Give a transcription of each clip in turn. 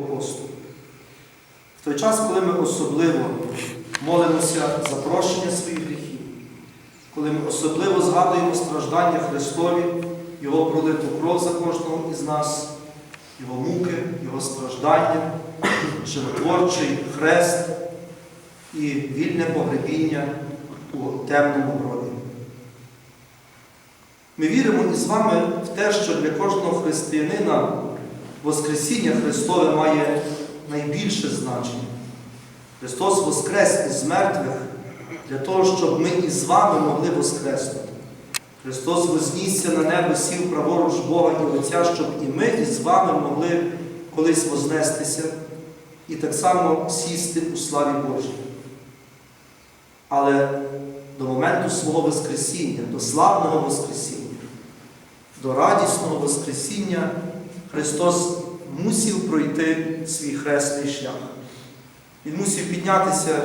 посту. В той час, коли ми особливо молимося за прощення своїх гріхів, коли ми особливо згадуємо страждання Христові, Його пролиту кров за кожного із нас, Його муки, Його страждання, животворчий хрест і вільне погребіння у темному гробі. Ми віримо із вами в те, що для кожного християнина Воскресіння Христове має найбільше значення. Христос воскрес із мертвих для того, щоб ми із вами могли воскреснути. Христос вознісся на небо, сів праворуч Бога і Отця, щоб і ми із вами могли колись вознестися і так само сісти у славі Божій. Але до моменту свого Воскресіння, до славного Воскресіння, до радісного Воскресіння Христос мусив пройти свій хресний шлях. Він мусив піднятися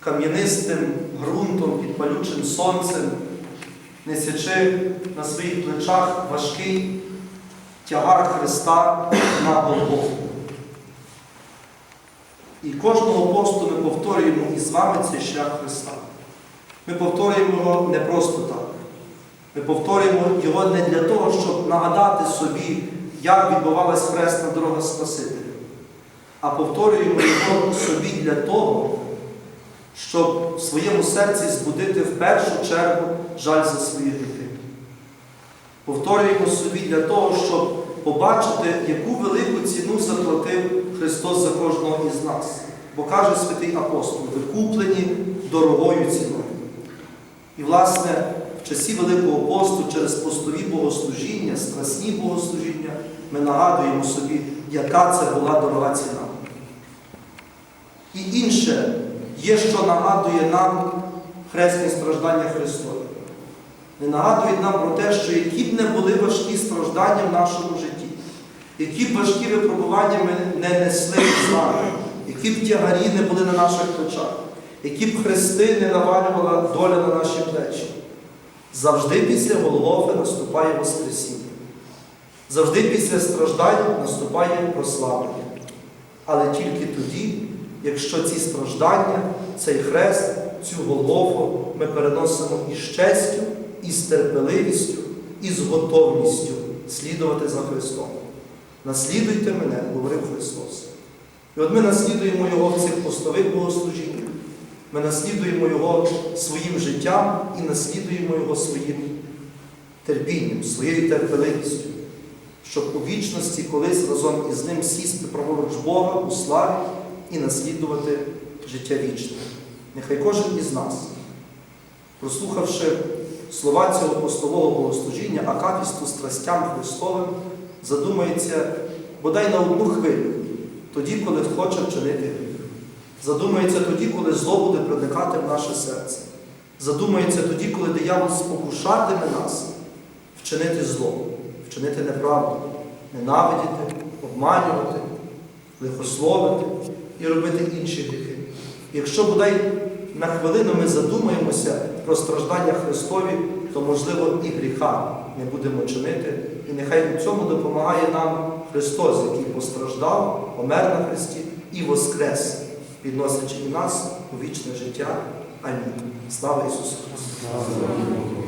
кам'янистим ґрунтом, під палючим сонцем, несячи на своїх плечах важкий тягар Христа на Голгофу. І кожного посту ми повторюємо із вами цей шлях Христа. Ми повторюємо його не просто так. Ми повторюємо його не для того, щоб нагадати собі, як відбувалась хресна дорога Спасителя, а повторюємо його собі для того, щоб в своєму серці збудити в першу чергу жаль за свої гріхи. Повторюємо собі для того, щоб побачити, яку велику ціну заплатив Христос за кожного із нас. Бо каже святий апостол, ви куплені дорогою ціною. І, власне, в часі Великого посту через постові богослужіння, страсні богослужіння, ми нагадуємо собі, яка це була дорога ціна. І інше є, що нагадує нам хресні страждання Христові. Не нагадують нам про те, що які б не були важкі страждання в нашому житті, які б важкі випробування ми не несли з нами, які б тягарі не були на наших плечах, які б хрести не навалювала доля на наші плечі. Завжди після Голгофи наступає Воскресіння. Завжди після страждань наступає прославлення. Але тільки тоді, якщо ці страждання, цей хрест, цю Голгофу ми переносимо із честю, із терпеливістю, і з готовністю слідувати за Христом. Наслідуйте мене, говорив Христос. І от ми наслідуємо Його в цих постових богослужіннях. Ми наслідуємо Його своїм життям і наслідуємо Його своїм терпінням, своєю терпеливістю, щоб у вічності колись разом із ним сісти праворуч Бога у славі і наслідувати життя вічне. Нехай кожен із нас, прослухавши слова цього постового богослужіння, акафісту страстям Христовим, задумається бодай на одну хвилю, тоді, коли хоче вчинити гріх. Задумається тоді, коли зло буде проникати в наше серце. Задумається тоді, коли диявол спокушатиме нас вчинити зло, вчинити неправду, ненавидіти, обманювати, лихословити і робити інші гріхи. Якщо бодай на хвилину ми задумаємося про страждання Христові, то, можливо, і гріха не будемо чинити. І нехай у цьому допомагає нам Христос, який постраждав, помер на Христі і воскрес, підносячи і нас у вічне життя. Амінь. Слава Ісусу Христу!